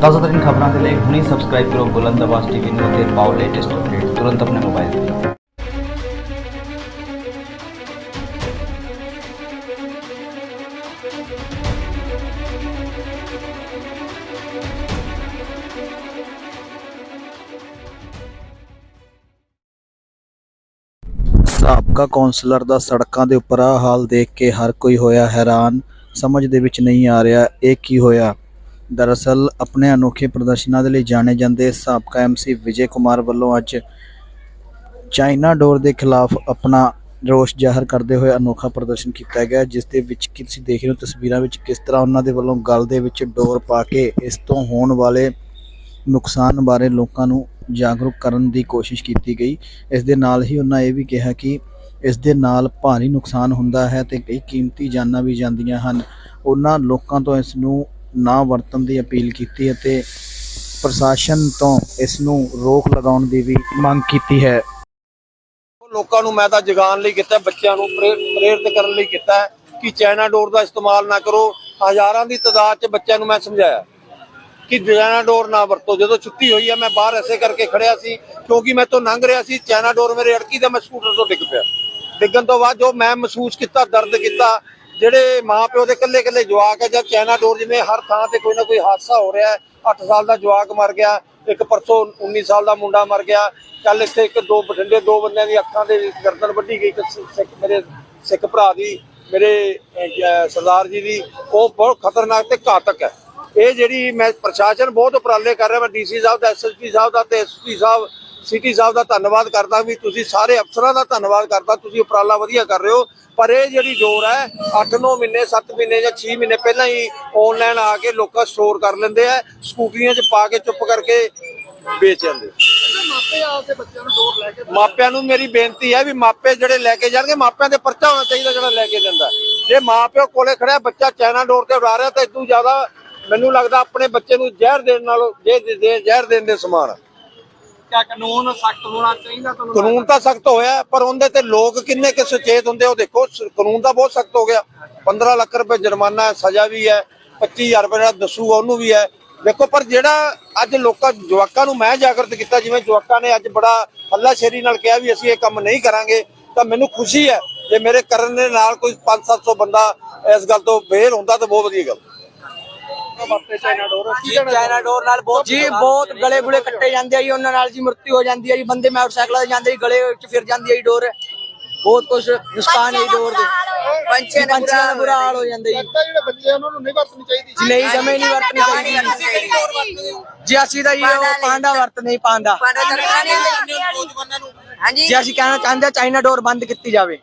ਤਾਜ਼ਾ ਤਰੀਨ ਖਬਰਾਂ ਦੇ ਲਈ ਹੁਣੇ ਸਬਸਕ੍ਰਾਈਬ ਕਰੋ ਬੁਲੰਦ ਆਵਾਜ਼ ਟੀਵੀ ਨੂੰ ਅਤੇ ਪਾਓ ਲੇਟੈਸਟ ਅਪਡੇਟ ਤੁਰੰਤ ਆਪਣੇ ਮੋਬਾਈਲ ਤੇ। ਸਾਬਕਾ ਕੌਂਸਲਰ ਦਾ ਸੜਕਾਂ ਦੇ ਉੱਪਰ ਆ ਹਾਲ ਦੇਖ ਕੇ ਹਰ ਕੋਈ ਹੋਇਆ ਹੈਰਾਨ, ਸਮਝ ਦੇ ਵਿੱਚ ਨਹੀਂ ਆ ਰਿਹਾ ਇਹ ਕੀ ਹੋਇਆ। ਦਰਅਸਲ ਆਪਣੇ ਅਨੋਖੇ ਪ੍ਰਦਰਸ਼ਨਾਂ ਦੇ ਲਈ ਜਾਣੇ ਜਾਂਦੇ ਸਾਬਕਾ ਐਮਸੀ ਵਿਜੇ ਕੁਮਾਰ ਵੱਲੋਂ ਅੱਜ ਚਾਈਨਾ ਡੋਰ ਦੇ ਖਿਲਾਫ ਆਪਣਾ ਰੋਸ ਜ਼ਾਹਰ ਕਰਦੇ ਹੋਏ ਅਨੋਖਾ ਪ੍ਰਦਰਸ਼ਨ ਕੀਤਾ ਗਿਆ, ਜਿਸ ਦੇ ਵਿੱਚ ਕਿ ਤੁਸੀਂ ਦੇਖ ਰਹੇ ਹੋ ਤਸਵੀਰਾਂ ਵਿੱਚ ਕਿਸ ਤਰ੍ਹਾਂ ਉਹਨਾਂ ਦੇ ਵੱਲੋਂ ਗਲ ਦੇ ਵਿੱਚ ਡੋਰ ਪਾ ਕੇ ਇਸ ਤੋਂ ਹੋਣ ਵਾਲੇ ਨੁਕਸਾਨ ਬਾਰੇ ਲੋਕਾਂ ਨੂੰ ਜਾਗਰੂਕ ਕਰਨ ਦੀ ਕੋਸ਼ਿਸ਼ ਕੀਤੀ ਗਈ। ਇਸ ਦੇ ਨਾਲ ਹੀ ਉਹਨਾਂ ਇਹ ਵੀ ਕਿਹਾ ਕਿ ਇਸ ਦੇ ਨਾਲ ਭਾਰੀ ਨੁਕਸਾਨ ਹੁੰਦਾ ਹੈ ਤੇ ਕਈ ਕੀਮਤੀ ਜਾਨਾਂ ਵੀ ਜਾਂਦੀਆਂ ਹਨ। ਉਹਨਾਂ ਲੋਕਾਂ ਤੋਂ ਇਸ ਨੂੰ ਨਾ ਵਰਤਣ ਦੀ ਅਪੀਲ ਕੀਤੀ ਅਤੇ ਪ੍ਰਸ਼ਾਸਨ ਤੋਂ ਇਸ ਨੂੰ ਰੋਕ ਲਗਾਉਣ ਦੀ ਵੀ ਮੰਗ ਕੀਤੀ ਹੈ। ਲੋਕਾਂ ਨੂੰ ਮੈਂ ਤਾਂ ਜਗਾਉਣ ਲਈ ਕੀਤਾ, ਬੱਚਿਆਂ ਨੂੰ ਪ੍ਰੇਰਿਤ ਕਰਨ ਲਈ ਕੀਤਾ ਕਿ ਚਾਈਨਾ ਡੋਰ ਦਾ ਇਸਤੇਮਾਲ ਨਾ ਕਰੋ। ਹਜ਼ਾਰਾਂ ਦੀ ਤਾਦਾਦ 'ਚ ਬੱਚਿਆਂ ਨੂੰ ਮੈਂ ਸਮਝਾਇਆ ਕਿ ਚਾਈਨਾ ਡੋਰ ਨਾ ਵਰਤੋ। ਜਦੋਂ ਛੁੱਟੀ ਹੋਈ ਹੈ, ਮੈਂ ਬਾਹਰ ਐਸੇ ਕਰਕੇ ਖੜਿਆ ਸੀ, ਕਿਉਂਕਿ ਮੈਂ ਤੋਂ ਲੰਘ ਰਿਹਾ ਸੀ ਚਾਈਨਾ ਡੋਰ ਮੇਰੇ ਅੜਕੀ ਦਾ ਮੈਂ ਸਕੂਟਰ ਤੋਂ ਡਿੱਗ ਪਿਆ। ਡਿੱਗਣ ਤੋਂ ਬਾਅਦ ਜੋ ਮੈਂ ਮਹਿਸੂਸ ਕੀਤਾ, ਦਰਦ ਕੀਤਾ ਜਿਹੜੇ ਮਾਪਿਓ ਦੇ ਇਕੱਲੇ ਇਕੱਲੇ ਜਵਾਕ ਹੈ ਜਾਂ ਚਾਈਨਾ ਡੋਰ ਜਿਵੇਂ ਹਰ ਥਾਂ ਤੇ ਕੋਈ ਨਾ ਕੋਈ ਹਾਦਸਾ ਹੋ ਰਿਹਾ ਹੈ 8 ਸਾਲ ਦਾ ਜਵਾਕ ਮਰ ਗਿਆ, ਇੱਕ ਪਰਸੋਂ 19 ਸਾਲ ਦਾ ਮੁੰਡਾ ਮਰ ਗਿਆ, ਕੱਲ ਇੱਥੇ ਇੱਕ ਦੋ ਬਠਿੰਡੇ ਦੋ ਬੰਦਿਆਂ ਦੀ ਅੱਖਾਂ ਦੇ ਗਰਦਨ ਵੱਢੀ ਗਈ, ਇੱਕ ਸਿੱਖ ਮੇਰੇ ਸਿੱਖ ਭਰਾ ਦੀ, ਮੇਰੇ ਸਰਦਾਰ ਜੀ ਦੀ, ਉਹ ਬਹੁਤ ਖਤਰਨਾਕ ਤੇ ਘਾਤਕ ਹੈ। ਇਹ ਜਿਹੜੀ ਮੈਂ ਪ੍ਰਸ਼ਾਸਨ ਬਹੁਤ ਉਪਰਾਲੇ ਕਰ ਰਿਹਾ, ਮੈਂ ਡੀਸੀ ਸਾਹਿਬ ਦਾ ਐਸਐਸਪੀ ਸਾਹਿਬ ਦਾ ਤੇ ਐਸਪੀ ਸਾਹਿਬ ਸਿਟੀ ਸਾਹਿਬ ਦਾ ਧੰਨਵਾਦ ਕਰਦਾ ਵੀ ਤੁਸੀਂ ਸਾਰੇ ਅਫਸਰਾਂ ਦਾ ਧੰਨਵਾਦ ਕਰਦਾ ਤੁਸੀਂ ਉਪਰਾਲਾ ਵਧੀਆ ਕਰ ਰਹੇ ਹੋ। ਪਰ ਇਹ ਜਿਹੜੀ ਡੋਰ ਹੈ 8-9 ਮਹੀਨੇ 7 ਮਹੀਨੇ ਜਾਂ 6 ਮਹੀਨੇ ਪਹਿਲਾਂ ਹੀ ਆਨਲਾਈਨ ਆ ਕੇ ਲੋਕਾਂ ਸਟੋਰ ਕਰ ਲੈਂਦੇ ਆ ਸਕੂਟਰੀਆਂ 'ਚ ਪਾ ਕੇ ਚੁੱਪ ਕਰਕੇ ਵੇਚ ਜਾਂਦੇ ਮਾਪਿਆਂ ਨੂੰ ਮੇਰੀ ਬੇਨਤੀ ਹੈ ਵੀ ਮਾਪੇ ਜਿਹੜੇ ਲੈ ਕੇ ਜਾਣਗੇ ਮਾਪਿਆਂ ਦੇ ਪਰਚਾ ਹੋਣਾ ਚਾਹੀਦਾ ਜਿਹੜਾ ਲੈ ਕੇ ਜਾਂਦਾ ਜੇ ਮਾਪਿਓ ਕੋਲੇ ਖੜਿਆ ਬੱਚਾ ਚਾਈਨਾ ਡੋਰ ਤੇ ਉਡਾ ਰਿਹਾ ਤਾਂ ਇਦੋਂ ਜ਼ਿਆਦਾ ਮੈਨੂੰ ਲੱਗਦਾ ਆਪਣੇ ਬੱਚੇ ਨੂੰ ਜ਼ਹਿਰ ਦੇਣ ਨਾਲੋਂ ਜੇ ਜ਼ਹਿਰ ਦੇਣ ਦੇ ਸਮਾਨ। ਕਿਆ ਕਾਨੂੰਨ ਸਖਤ ਹੋਣਾ ਚਾਹੀਦਾ ਤੁਹਾਨੂੰ ਕਾਨੂੰਨ ਤਾਂ ਸਖਤ ਹੋਇਆ ਪਰ ਉਹਦੇ ਤੇ ਲੋਕ ਕਿੰਨੇ ਕਿ ਸੁਚੇਤ ਹੁੰਦੇ ਉਹ ਦੇਖੋ ਕਾਨੂੰਨ ਤਾਂ ਬਹੁਤ ਸਖਤ ਹੋ ਗਿਆ। 15 ਲੱਖ ਰੁਪਏ ਜੁਰਮਾਨਾ ਹੈ ਸਜ਼ਾ ਵੀ ਹੈ 25000 ਰੁਪਏ ਜਿਹੜਾ ਦੱਸੂਗਾ ਉਹਨੂੰ ਵੀ ਹੈ। ਦੇਖੋ ਪਰ ਜਿਹੜਾ ਅੱਜ ਲੋਕਾਂ ਜਵਾਕਾਂ ਨੂੰ ਮੈਂ ਜਾਗਰਤ ਕੀਤਾ ਜਿਵੇਂ ਜਵਾਕਾਂ ਨੇ ਅੱਜ ਬੜਾ ਹੱਲਾਸ਼ੇਰੀ ਨਾਲ ਕਿਹਾ ਵੀ ਅਸੀਂ ਇਹ ਕੰਮ ਨਹੀਂ ਕਰਾਂਗੇ ਤਾਂ ਮੈਨੂੰ ਖੁਸ਼ੀ ਹੈ ਜੇ ਮੇਰੇ ਕਰਨ ਦੇ ਨਾਲ ਕੋਈ 5-700 ਬੰਦਾ ਇਸ ਗੱਲ ਤੋਂ ਬੇਰ ਹੁੰਦਾ ਤਾਂ ਬਹੁਤ ਵਧੀਆ ਗੱਲ। ਚਾਈਨਾ ਡੋਰ ਨਾਲ ਬਹੁਤ ਜੀ ਬਹੁਤ ਗਲੇ ਗੁਲੇ ਕੱਟੇ ਜਾਂਦੇ ਆ ਜੀ ਉਹਨਾਂ ਨਾਲ ਜੀ ਮਰਤੀ ਹੋ ਜਾਂਦੀ ਹੈ ਜੀ ਬੰਦੇ ਮੋਟਰਸਾਈਕਲਾਂ ਤੇ ਜਾਂਦੇ ਜੀ ਗਲੇ ਚ ਫਿਰ ਜਾਂਦੀ ਹੈ ਜੀ ਡੋਰ। ਬਹੁਤ ਕੁਝ ਨੁਕਸਾਨ ਹੈ ਜੀ ਡੋਰ ਦੇ। ਪੰਛੀਆਂ ਦਾ ਬੁਰਾ ਹਾਲ ਹੋ ਜਾਂਦਾ ਜੀ। ਜਿਹੜੇ ਬੱਚੇ ਆ, ਉਹਨਾਂ ਨੂੰ ਨਹੀਂ ਵਰਤਣੀ ਚਾਹੀਦੀ ਜੀ। ਨਹੀਂ ਜਮੇ ਨਹੀਂ ਵਰਤਣੀ ਚਾਹੀਦੀ। ਜੀ ਅਸੀਂ ਤਾਂ ਜੀ ਉਹ ਪਾਂਡਾ ਵਰਤ ਨਹੀਂ ਪਾਂਡਾ ਹਾਂਜੀ ਜੀ। ਅਸੀਂ ਕਹਿਣਾ ਚਾਹੁੰਦੇ ਚਾਈਨਾ ਡੋਰ ਬੰਦ ਕੀਤੀ ਜਾਵੇ।